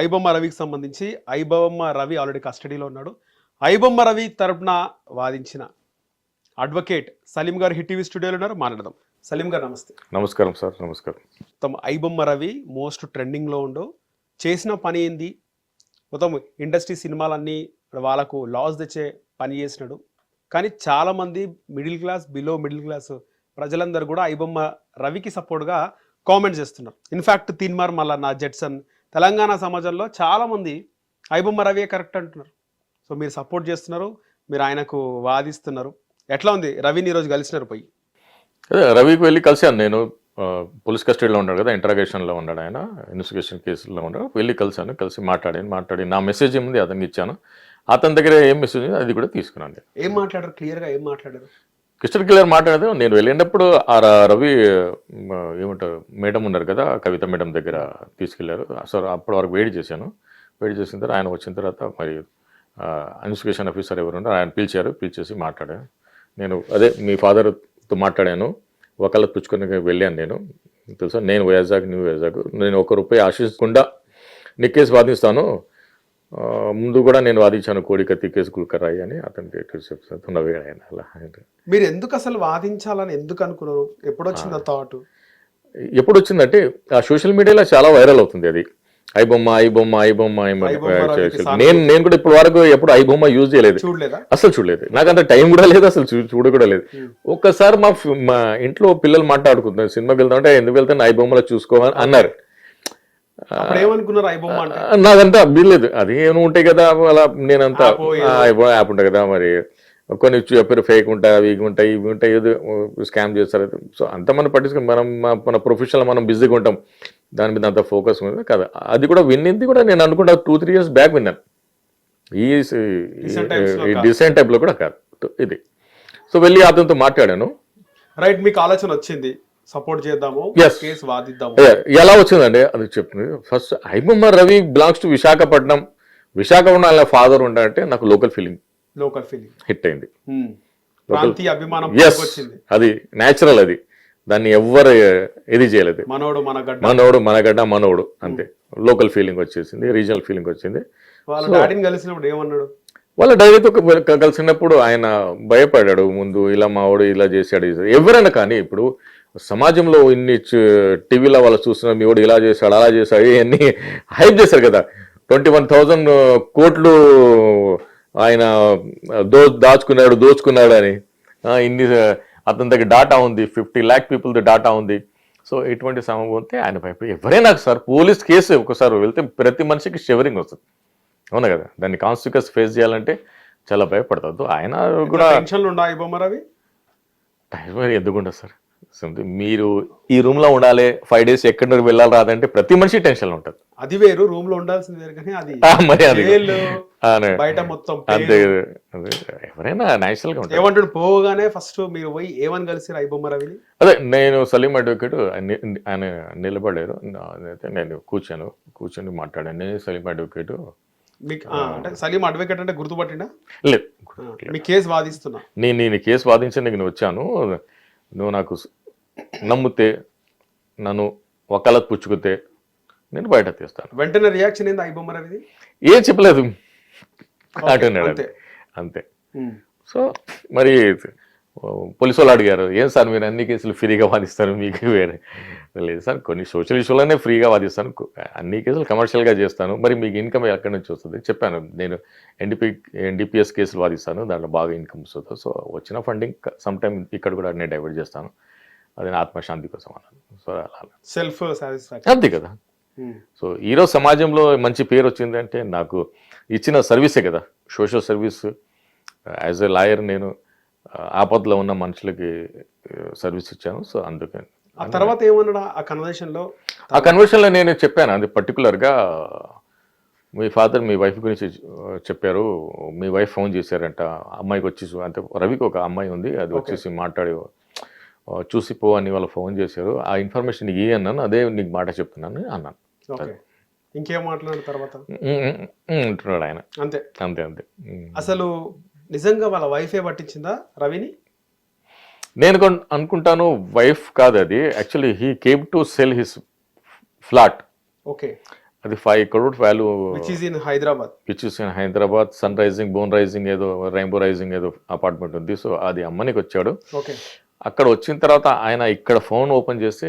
ఐబొమ్మ రవికి సంబంధించి ఐబొమ్మ రవి ఆల్రెడీ కస్టడీలో ఉన్నాడు. ఐబొమ్మ రవి తరపున వాదించిన అడ్వకేట్ సలీం గారు హిట్ టీవీ స్టూడియోలో ఉన్నారు. మాట్లాడదాం. సలీం గారు నమస్తే. నమస్కారం సార్ నమస్కారం. మొత్తం ఐబొమ్మ రవి మోస్ట్ ట్రెండింగ్లో ఉండు. చేసిన పని ఏంది? మొత్తం ఇండస్ట్రీ సినిమాలన్నీ వాళ్ళకు లాస్ తెచ్చే పని చేసినాడు. కానీ చాలామంది middle class below middle class ప్రజలందరూ కూడా ఐబొమ్మ రవికి సపోర్ట్గా కామెంట్స్ చేస్తున్నారు. ఇన్ఫ్యాక్ట్ తిన్మార్ మళ్ళా నా జెట్సన్ తెలంగాణ సమాజంలో చాలామంది ఐబొమ్మ రవియే కరెక్ట్ అంటున్నారు. సో మీరు సపోర్ట్ చేస్తున్నారు మీరు ఆయనకు వాదిస్తున్నారు. ఎట్లా ఉంది? రవిని ఈరోజు కలిసినారు పోయి. అదే రవికి వెళ్ళి కలిశాను నేను. పోలీస్ కస్టడీలో ఉన్నాడు కదా ఇంటరాగేషన్లో ఉన్నాడు ఆయన ఇన్వెస్టిగేషన్ కేసులో ఉన్నాడు. వెళ్ళి కలిశాను కలిసి మాట్లాడాను మాట్లాడి నా మెసేజ్ ఏముంది? అతనికి ఇచ్చాను. అతని దగ్గర ఏం మెసేజ్ ఉంది? అది కూడా తీసుకున్నాను నేను. ఏం మాట్లాడారు? క్లియర్గా ఏం మాట్లాడారు? క్రిస్టల్ క్లియర్ మాట్లాడేది నేను వెళ్ళినప్పుడు ఆ రవి ఏమంటారు మేడం ఉన్నారు కదా కవిత మేడం దగ్గర తీసుకెళ్ళారు. సార్ అప్పటి వరకు వెయిట్ చేశాను. వెయిట్ చేసిన తర్వాత ఆయన వచ్చిన తర్వాత మరి ఇన్వెస్టిగేషన్ ఆఫీసర్ ఎవరున్నారు ఆయన పిలిచారు. పిలిచేసి మాట్లాడాను నేను అదే మీ ఫాదర్తో మాట్లాడాను. ఒకళ్ళ పుచ్చుకొని వెళ్ళాను నేను. తెలుసా? నేను వైజాగ్ నువ్వు వైజాగ్. నేను ఒక రూపాయి ఆశించకుండా నీ కేసు వాదిస్తాను. ముందు కూడా నేను వాదించాను కోడికత్తి కేసు గుల్కరాయి అని అతనికి చెప్తాను నవ్వాడు ఆయన అలా మీరు ఎందుకు అసలు వాదించాలని ఎందుకు అనుకున్నారు? ఎప్పుడు వచ్చింది ఆ థాట్? ఎప్పుడు వచ్చిందంటే ఆ సోషల్ మీడియాలో చాలా వైరల్ అవుతుంది అది. ఐ బొమ్మ ఐ బొమ్మ ఐ బొమ్మ. నేను నేను కూడా ఇప్పుడు వరకు ఎప్పుడు ఐ బొమ్మ యూజ్ చేయలేదు. అసలు చూడలేదు. నాకు అంత టైం కూడా లేదు అసలు చూడ కూడా లేదు ఒక్కసారి మా మా ఇంట్లో పిల్లలు మాట్లాడుకుంటున్నారు సినిమాకి వెళ్తా అంటే ఎందుకు వెళ్తాను ఐ బొమ్మలో చూసుకోవాలని అన్నారు. నాకంతా వీల్లేదు. అది ఏమో ఉంటాయి కదా అలా నేనంతా యాప్ ఏదో. యాప్ ఉంటుంది కదా మరి. కొన్ని చెప్పారు ఫేక్ ఉంటాయి అవి ఇవి ఉంటాయి ఇవి ఉంటాయి ఏదో స్కామ్ చేస్తారు. సో అంత మనం పట్టించుకుని మనం మన ప్రొఫెషనల్ మనం బిజీగా ఉంటాం. దాని మీద అంత ఫోకస్ ఉంది కదా అది కూడా విన్నింది కూడా నేను అనుకుంటా టూ త్రీ ఇయర్స్ బ్యాక్ విన్నాను. ఈ. డిసెంట్ టైప్లో కూడా కాదు. ఇది. సో వెళ్ళి అతనితో మాట్లాడాను. రైట్ మీకు ఆలోచన వచ్చింది. సపోర్ట్ చేద్దాము. కేసు వాదిద్దాము. ఎలా వచ్చిందండి అది చెప్తుంది first iBomma Ravi belongs to Visakhapatnam. Visakhapatnam వాళ్ళ ఫాదర్ ఉండాలంటే నాకు local feeling local feeling hit అయింది. ప్రాంతీయ అభిమానం ఎస్ వచ్చింది అది న్యాచురల్ అది. దాన్ని ఎవ్వరు ఇది చేయలేదు. మనోడు మన గడ్డ. మనోడు మనగడ్డ మనోడు అంతే. లోకల్ ఫీలింగ్ వచ్చేసింది రీజనల్ ఫీలింగ్ వచ్చింది. వాళ్ళ డాడీని కలిసినప్పుడు ఏమన్నాడు? వాళ్ళ డైరీతో కలిసినప్పుడు ఆయన భయపడ్డాడు ముందు ఇలా మావాడు ఇలా చేశాడు. ఎవరైనా కానీ ఇప్పుడు సమాజంలో ఇన్ని టీవీలో వాళ్ళు చూస్తున్నారు మీ వాడు ఇలా చేశాడు అలా చేశాడు ఇవన్నీ హైప్ చేశారు కదా. ట్వంటీ వన్ థౌజండ్ కోట్లు ఆయన దో దాచుకున్నాడు దోచుకున్నాడు అని. ఇన్ని అతని దగ్గర డాటా ఉంది ఫిఫ్టీ ల్యాక్ పీపుల్ డాటా ఉంది. సో ఇటువంటి సమయం ఉంటే ఆయన భయపడి ఎవరైనా సార్ పోలీస్ కేసు ఒకసారి వెళ్తే ప్రతి మనిషికి షివరింగ్ వస్తుంది. అవునా కదా? దాన్ని కాన్సిక్వెన్స్ ఫేస్ చేయాలంటే చాలా భయపడతాడు ఆయన కూడా టెన్షన్లు ఉండా ఐబొమ్మ రవి? టైం మరి ఎందుకు ఉండదు సార్? మీరు ఈ రూమ్లో ఉండాలి ఫైవ్ డేస్ ఎక్కడ వెళ్ళాలి రాదంటే ప్రతి మనిషి టెన్షన్ ఉంటుంది అది వేరు రూమ్లో ఉండాల్సింది వేరు కానీ అది. బయట మొత్తం అంతే ఎవరైనా న్యాచురల్గా ఉంటుంది ఏమంటాడు పోగానే ఫస్ట్ మీరు పోయి ఏమని కలిసి ఐబొమ్మ రవిని? అదే నేను సలీం అడ్వకేట్ ఆయన ఆయన నిలబడారు నా- అయితే నేను కూర్చాను కూర్చొని మాట్లాడాను. నేను సలీం అడ్వకేట్ మీకు అంటే సలీం అడ్వకేట్ అంటే గుర్తుపట్టిండా? లేదు. మీ కేసు వాదిస్తున్నా. నేను నేను కేసు వాదించడానికి నేను వచ్చాను. నువ్వు నాకు నమ్మితే నన్ను వకాలత్ పుచ్చుకుతే నేను బయట తీస్తాను. వెంటనే రియాక్షన్ ఏంది ఐబొమ్మ రవిది ఏం చెప్పలేదు. అంటున్నాడు అంతే. సో మరి పోలీసు వాళ్ళు అడిగారు ఏం సార్ మీరు అన్ని కేసులు ఫ్రీగా వాదిస్తారు? మీకు వేరే. లేదు సార్ కొన్ని సోషల్ ఇష్యూలనే ఫ్రీగా వాదిస్తాను అన్ని కేసులు కమర్షియల్గా చేస్తాను మరి మీకు ఇన్కమ్ ఎక్కడి నుంచి వస్తుంది? చెప్పాను నేను ఎన్డిపి ఎన్డిపిఎస్ కేసులు వాదిస్తాను దాంట్లో బాగా ఇన్కమ్ వస్తుంది సో వచ్చిన ఫండింగ్ సమ్ టైమ్ ఇక్కడ కూడా నేను డైవర్ట్ చేస్తాను అది నా ఆత్మశాంతి కోసం అన్నాను సో అలా సెల్ఫ్ సాటిస్ఫాక్షన్ అంతే కదా. సో ఈరోజు సమాజంలో మంచి పేరు వచ్చింది అంటే నాకు ఇచ్చిన సర్వీసే కదా social service as a lawyer నేను ఆపదలో ఉన్న మనుషులకి సర్వీస్ ఇచ్చాను. సో అందుకే. ఆ తర్వాత ఏమన్నాడు ఆ కన్వర్సేషన్లో? ఆ కన్వర్షన్లో నేను చెప్పాను. అది పర్టికులర్గా మీ ఫాదర్ మీ వైఫ్ గురించి చెప్పారు. మీ వైఫ్ ఫోన్ చేశారంట. అమ్మాయికి వచ్చి చూ- అంటే రవికి ఒక అమ్మాయి ఉంది. అది వచ్చేసి మాట్లాడి చూసి పో అని వాళ్ళు ఫోన్ చేశారు. ఆ ఇన్ఫర్మేషన్ ఏ అన్నాను. అదే నీకు మాట చెప్తున్నాను అన్నాను. ఓకే. ఇంకేం మాట్లాడిన తర్వాత? అంటున్నాడు ఆయన. అంతే. అంతే అంతే. అసలు నిజంగా వాళ్ళ వైఫే పట్టించిందా రవిని? నేను అనుకుంటాను వైఫ్ కాదు అది. Actually he came to sell his flat okay. అది five crore value which in Hyderabad pitch in Hyderabad sun rising bone rising ఏదో రెయిన్బో రైజింగ్ ఏదో అపార్ట్మెంట్ ఉంది. సో అది అమ్మనికి వచ్చాడు ఓకే. అక్కడ వచ్చిన తర్వాత ఆయన ఇక్కడ ఫోన్ ఓపెన్ చేస్తే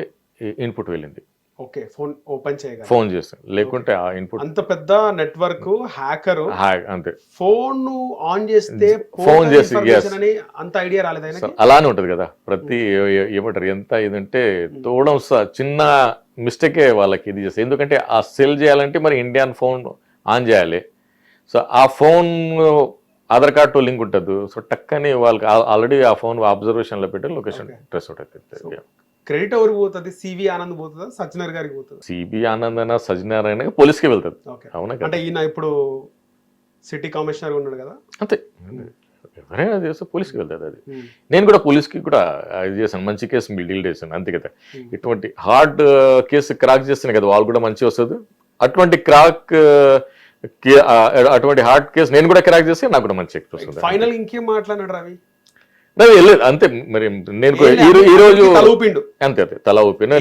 ఇన్పుట్ వెళ్ళింది. ఓకే ఫోన్ ఓపెన్ చేయగలరు? ఫోన్ చేస్తే. లేకుంటే ఆ ఇన్పుట్ అంత పెద్ద నెట్వర్క్ హ్యాకర్ అంతే. ఫోన్ ఆన్ చేస్తే Phone చేసి, information yes. అని అంత ఐడియా రాలేదు అలానే ఉంటది కదా. ప్రతి ఏ- ఏమంటారు? ఎంత ఇదంటే తోవడం స- చిన్న మిస్టేకే వాళ్ళకి ఇది చేస్తారు ఎందుకంటే ఆ సెల్ చేయాలంటే మరి ఇండియన్ ఫోన్ ఆన్ చేయాలి. సో ఆ ఫోన్ ఆధార్ కార్డు లింక్ ఉంటుంది. సో టక్కని వాళ్ళకి ఆల్రెడీ ఆ ఫోన్ అబ్జర్వేషన్లో పెట్టి లొకేషన్. ట్రెస్ అవుతుంది. క్రెడిట్ ఎవరికి పోతుంది? సివి ఆనంద్ పోతుందా? సజ్జనర్ గారికి పోతుందా? సిబి ఆనందన సజ్జనారాయణ పోలీస్కి వెళ్తుంది. ఓకే. అవునా కదా? అంటే ఈయన ఇప్పుడు సిటీ కమిషనర్ ఉన్నాడు కదా? అంతే. ఎవరైనా చేస్తే పోలీస్కి వెళ్తుంది అది. నేను కూడా పోలీస్కి కూడా ఇది చేశాను. మంచి కేసు డీల్ చేశాను. అంతే కదా. ఇటువంటి హార్డ్ కేసు క్రాక్ చేస్తేనే కదా వాళ్ళు కూడా మంచి వస్తుంది. అటువంటి క్రాక్ అటువంటి హార్డ్ కేసు నేను కూడా క్రాక్ చేస్తే నాకు కూడా మంచి ఎక్కువ వస్తుంది. ఫైనల్ ఇంకేం మాట్లాడినాడు రవి? నాకు వెళ్ళలేదు అంతే మరి నేను ఈ రోజు అంతే అంతే తల ఊపిన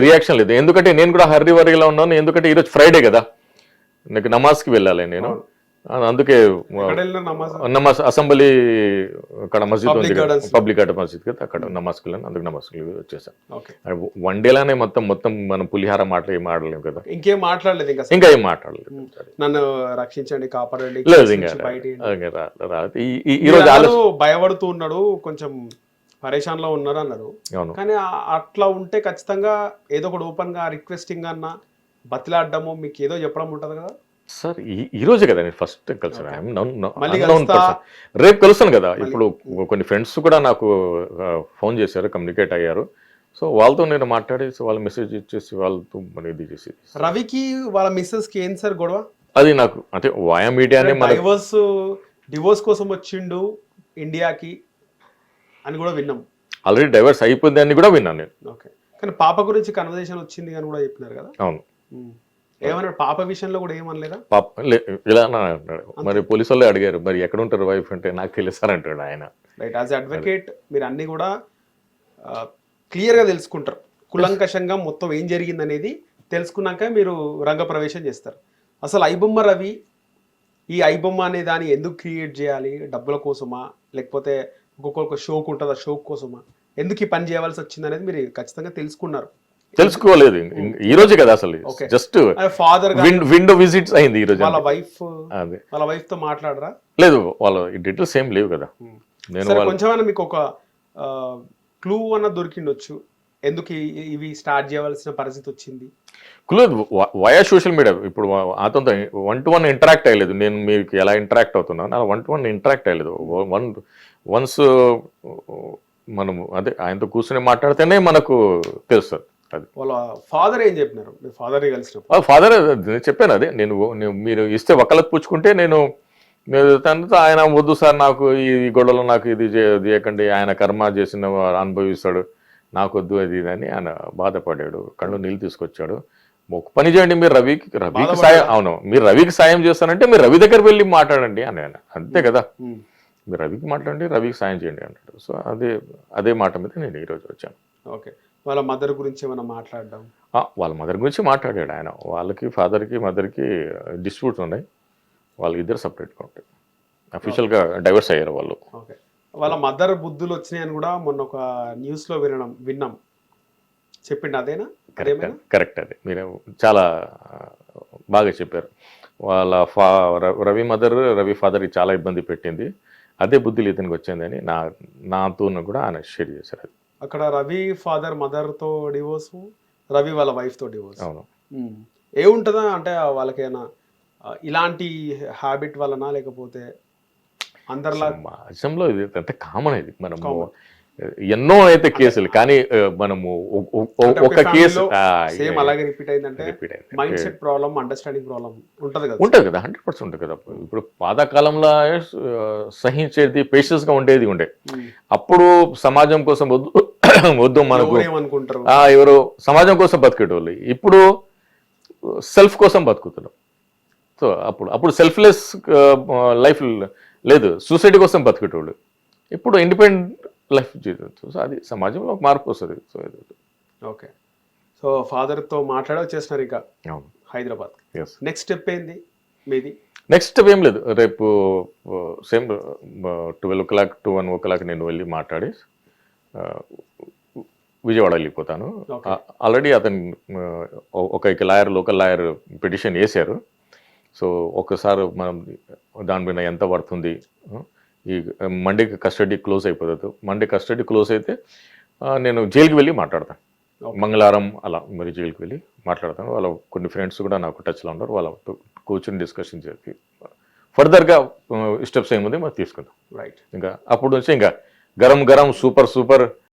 రియాక్షన్ లేదు. ఎందుకంటే నేను కూడా హర్రీ వరిలో ఉన్నాను. ఎందుకంటే ఈరోజు ఫ్రైడే కదా. నాకు నమాజ్కి వెళ్ళాలి నేను. అందుకే నమాజ్? అసెంబ్లీ అక్కడ మస్జిద్ ఉంది. పబ్లిక్ గార్డెన్ మస్జిద్ కదా అక్కడ నమాజ్కి అందుకు నమాజ్కి వచ్చేసాను. ఓకే. వన్ డేలానే మొత్తం మొత్తం మనం పులిహార మాటలు ఏం ఆడలేము కదా. ఇంకేం మాట్లాడలేదు ఇంకా ఇంకా ఏం మాట్లాడలేదు. నన్ను రక్షించండి కాపాడండి లేదు ఇంకా నుంచి బయటికి ఇంకా రా- రాలేదు. ఈ- ఈ- ఈ రోజు మీరు ఆలోచన అన్నారు, భయపడుతూ ఉన్నాడు కొంచెం పరేషాన్లో ఉన్నారు అన్నారు. కానీ అట్లా ఉంటే ఖచ్చితంగా ఏదో ఒకటి ఓపెన్గా రిక్వెస్టింగ్ అన్న బతిలాడడము మీకు ఏదో చెప్పడం ఉంటది కదా? సార్ ఈ రోజే కదా నేను ఫస్ట్ కలిసాను. I'm known. రేపు కలుస్తాను కదా. ఇప్పుడు కొన్ని ఫ్రెండ్స్ కూడా నాకు ఫోన్ చేశారు కమ్యూనికేట్ అయ్యారు. సో వాళ్ళతో నేను మాట్లాడేసి వాళ్ళ మెసేజ్ ఇచ్చేసి వాళ్ళతో మరి ఇది చేసి రవికి వాళ్ళ మిస్సెస్కి ఏం సార్ గొడవ? అది నాకు అంటే వాయా మీడియానే మన డైవర్స్ డివోర్స్ కోసం వచ్చిండు ఇండియాకి అని కూడా విన్నాం. ఆల్రెడీ డైవర్స్ అయిపోయింది అని కూడా విన్నాను నేను. ఓకే. కానీ పాప గురించి కన్వర్జేషన్ వచ్చింది అని కూడా చెప్పినారు కదా? అవును. ఏమన్నాడు? పాప విషయంలో కూడా ఏమనలేదా? పాప ఇలా అన్నా అంటాడు మరి పోలీసు వాళ్ళే అడిగారు మరి ఎక్కడ ఉంటారు వైఫ్ అంటే నాకు తెలుసారు అంటాడు ఆయన. రైట్ యాజ్ అడ్వకేట్ మీరు అన్ని కూడా క్లియర్గా తెలుసుకుంటారు. కులంకషంగా మొత్తం ఏం జరిగింది అనేది తెలుసుకున్నాక మీరు రంగప్రవేశం చేస్తారు. అసలు ఐబొమ్మ రవి ఈ ఐబొమ్మ అనే దాన్ని ఎందుకు క్రియేట్ చేయాలి? డబ్బుల కోసమా? లేకపోతే ఒక్కొక్క షోకు ఉంటుంది? ఆ షో కోసమా? ఎందుకు ఈ పని చేయవలసి వచ్చింది అనేది మీరు ఖచ్చితంగా తెలుసుకున్నారు. తెలుసుకోలేదు. ఈ రోజే కదా అసలు. జస్ట్ ఫాదర్ విండో విజిట్స్ అయింది ఈ రోజు వాళ్ళ వైఫ్ అదే. వాళ్ళ వైఫ్తో మాట్లాడరా? లేదు వాళ్ళ డీటెయిల్స్ ఏం లేవు కదా. నేను కొంచెమైనా మీకు ఒక క్లూ అన్న దొరికిండొచ్చు. ఎందుకు ఇవి స్టార్ట్ చేయవలసిన పరిస్థితి వచ్చింది? కులేదు వయా సోషల్ మీడియా ఇప్పుడు అతనితో వన్ టు వన్ ఇంటరాక్ట్ అయ్యలేదు. నేను మీకు ఎలా ఇంటరాక్ట్ అవుతున్నాను? అలా వన్ టు వన్ ఇంటరాక్ట్ అయ్యలేదు. వన్ వన్స్ మనము అదే ఆయనతో కూర్చొని మాట్లాడితేనే మనకు తెలుస్తుంది. వాళ్ళ ఫాదర్ ఏం చెప్పినారు? మీ ఫాదర్ కలిసినప్పుడు. ఫాదర్ చెప్పాను అదే. నేను మీరు ఇస్తే ఒకళ్ళకి పుచ్చుకుంటే నేను నేను తనతో ఆయన వద్దు సార్ నాకు ఈ గొడవలో నాకు ఇది చేయకండి ఆయన కర్మ చేసిన అనుభవిస్తాడు నాకు వద్దు అది ఇది అని ఆయన బాధపడాడు కళ్ళు నీళ్ళు తీసుకొచ్చాడు. ఒక పని చేయండి మీరు రవికి రవికి? సాయం అవును మీరు రవికి సాయం చేస్తానంటే మీరు రవి దగ్గర వెళ్ళి మాట్లాడండి అని ఆయన అంతే కదా. మీరు రవికి మాట్లాడండి రవికి సాయం చేయండి అన్నాడు సో అదే అదే మాట మీద నేను ఈరోజు వచ్చాను. ఓకే. వాళ్ళ మదర్ గురించి ఏమైనా మాట్లాడడం? వాళ్ళ మదర్ గురించి మాట్లాడాడు ఆయన. వాళ్ళకి ఫాదర్కి మదర్కి డిస్ప్యూట్స్ ఉన్నాయి. వాళ్ళు ఇద్దరు సపరేట్గా ఉంటాయి. అఫీషియల్గా డైవర్స్ అయ్యారు వాళ్ళు. ఓకే. వాళ్ళ మదర్ బుద్ధులు వచ్చినాయని కూడా మొన్న ఒక న్యూస్లో వినడం విన్నాం. చెప్పిండు అదేనా? కరెక్ట్ అది. మీరు చాలా బాగా చెప్పారు. వాళ్ళ ఫా రవి మదర్ రవి ఫాదర్ చాలా ఇబ్బంది పెట్టింది. అదే బుద్ధులు ఇతనికి వచ్చిందని నా నాతో కూడా ఆయన షేర్ చేశారు అది. అక్కడ రవి ఫాదర్ మదర్తో డివోర్స్ రవి వాళ్ళ వైఫ్తో డివోర్స్. అవును. ఏముంటుందా? అంటే వాళ్ళకేనా ఇలాంటి హ్యాబిట్ వలన లేకపోతే అందరిలా సమాజంలో ఇది అంటే కామన్ ఇది. Common. ఎన్నో అయితే కేసులు కానీ మనము ఒక కేసు సేమ్ అలాగే రిపీట్ అయిందంటే రిపీట్ అయింది. Mind set problem understanding problem ఉంటది కదా. ఉంటుంది కదా హండ్రెడ్ పర్సెంట్ ఉంటుంది కదా. ఇప్పుడు పాతకాలంలో సహించేది పేషెన్స్గా ఉండేది ఉండే. అప్పుడు సమాజం కోసం వద్దు వద్దు మనకు. ఎవరు సమాజం కోసం బతికేటోళ్ళు. ఇప్పుడు సెల్ఫ్ కోసం బతుకుతున్నాం. సో అప్పుడు అప్పుడు సెల్ఫ్లెస్ లైఫ్ లేదు. సూసైడ్ కోసం బతికేటోళ్ళు. ఇప్పుడు ఇండిపెండెంట్ లైఫ్ జీవితం. సో అది సమాజంలో ఒక మార్పు వస్తుంది. So okay. సో ఫాదర్తో మాట్లాడే వచ్చేసినారు ఇక అవును. హైదరాబాద్. ఎస్ నెక్స్ట్ స్టెప్ ఏంది? మీది? నెక్స్ట్ ఏం లేదు. రేపు same twelve o'clock to one o'clock నేను వెళ్ళి మాట్లాడి విజయవాడ వెళ్ళిపోతాను. ఆల్రెడీ అతను ఒక లాయర్ లోకల్ లాయర్ పిటిషన్ వేశారు. సో ఒకసారి మనం దాని మీద ఎంత పడుతుంది ఈ మండే కస్టడీ క్లోజ్ అయిపోతుంది. మండే కస్టడీ క్లోజ్ అయితే నేను జైలుకి వెళ్ళి మాట్లాడతాను. మంగళవారం అలా మరి జైలుకి వెళ్ళి మాట్లాడతాను. వాళ్ళ కొన్ని ఫ్రెండ్స్ కూడా నాకు టచ్లో ఉన్నారు. వాళ్ళతో కూర్చొని డిస్కషన్ చేసి ఫర్దర్గా స్టెప్స్ ఏముంది మనం తీసుకుందాం. రైట్ ఇంకా అప్పుడు నుంచి ఇంకా గరం గరం సూపర్ సూపర్